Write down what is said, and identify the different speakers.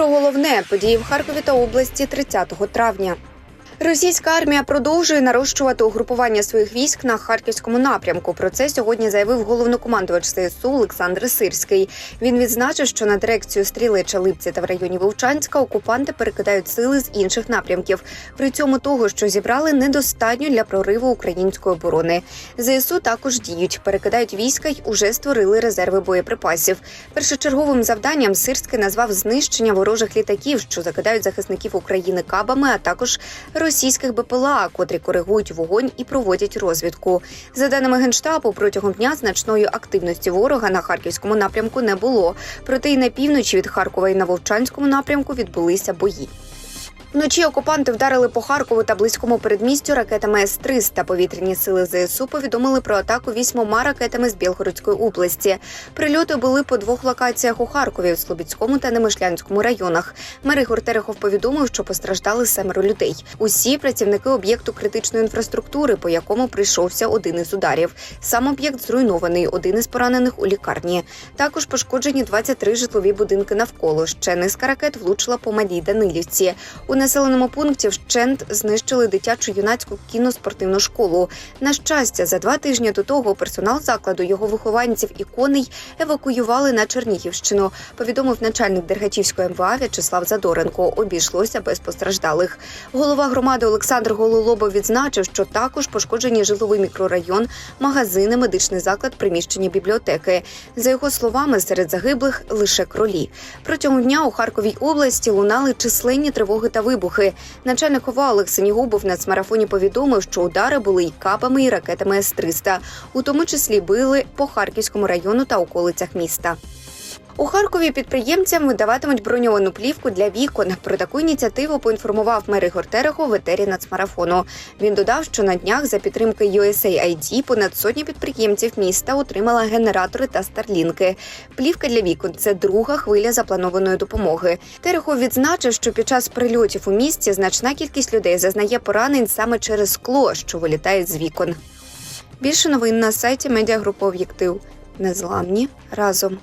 Speaker 1: Про головне події в Харкові та області 30 травня. Російська армія продовжує нарощувати угрупування своїх військ на харківському напрямку. Про це сьогодні заявив головнокомандувач ЗСУ Олександр Сирський. Він відзначив, що на дирекцію стріли Чалипці та в районі Вовчанська окупанти перекидають сили з інших напрямків. При цьому того, що зібрали, недостатньо для прориву української оборони. ЗСУ також діють, перекидають війська й уже створили резерви боєприпасів. Першочерговим завданням Сирський назвав знищення ворожих літаків, що закидають захисників України кабами, а також російських БПЛА, котрі коригують вогонь і проводять розвідку. За даними генштабу, протягом дня значної активності ворога на харківському напрямку не було. Проте й на півночі від Харкова і на Вовчанському напрямку відбулися бої. Вночі окупанти вдарили по Харкову та близькому передмістю ракетами С-300. Повітряні сили ЗСУ повідомили про атаку вісьмома ракетами з Білгородської області. Прильоти були по двох локаціях у Харкові, у Слобідському та Немишлянському районах. Мер Ігор Терехов повідомив, що постраждали семеро людей. Усі працівники об'єкту критичної інфраструктури, по якому прийшовся один із ударів. Сам об'єкт зруйнований, один із поранених у лікарні. Також пошкоджені 23 житлові будинки навколо. Ще низка ракет влучила по Малій Данилівці. У населеному пункті вщент знищили дитячу юнацьку кіноспортивну школу. На щастя, за два тижні до того персонал закладу, його вихованців і коней евакуювали на Чернігівщину. Повідомив начальник Дергачівської МВА В'ячеслав Задоренко. Обійшлося без постраждалих. Голова громади Олександр Гололобов відзначив, що також пошкоджені жиловий мікрорайон, магазини, медичний заклад, приміщення бібліотеки. За його словами, серед загиблих лише кролі. Протягом дня у Харковій області лунали численні тривоги та вибухи. Начальник ОВА Олег Синігубов на нацмарафоні повідомив, що удари були і капами, і ракетами С-300. У тому числі били по Харківському району та околицях міста. У Харкові підприємцям видаватимуть броньовану плівку для вікон. Про таку ініціативу поінформував мер Ігор Терехов в етері нацмарафону. Він додав, що на днях за підтримки USAID понад сотні підприємців міста отримала генератори та старлінки. Плівка для вікон це друга хвиля запланованої допомоги. Терехов відзначив, що під час прильотів у місті значна кількість людей зазнає поранень саме через скло, що вилітає з вікон. Більше новин на сайті медіагрупи Об'єктив. Незламні разом.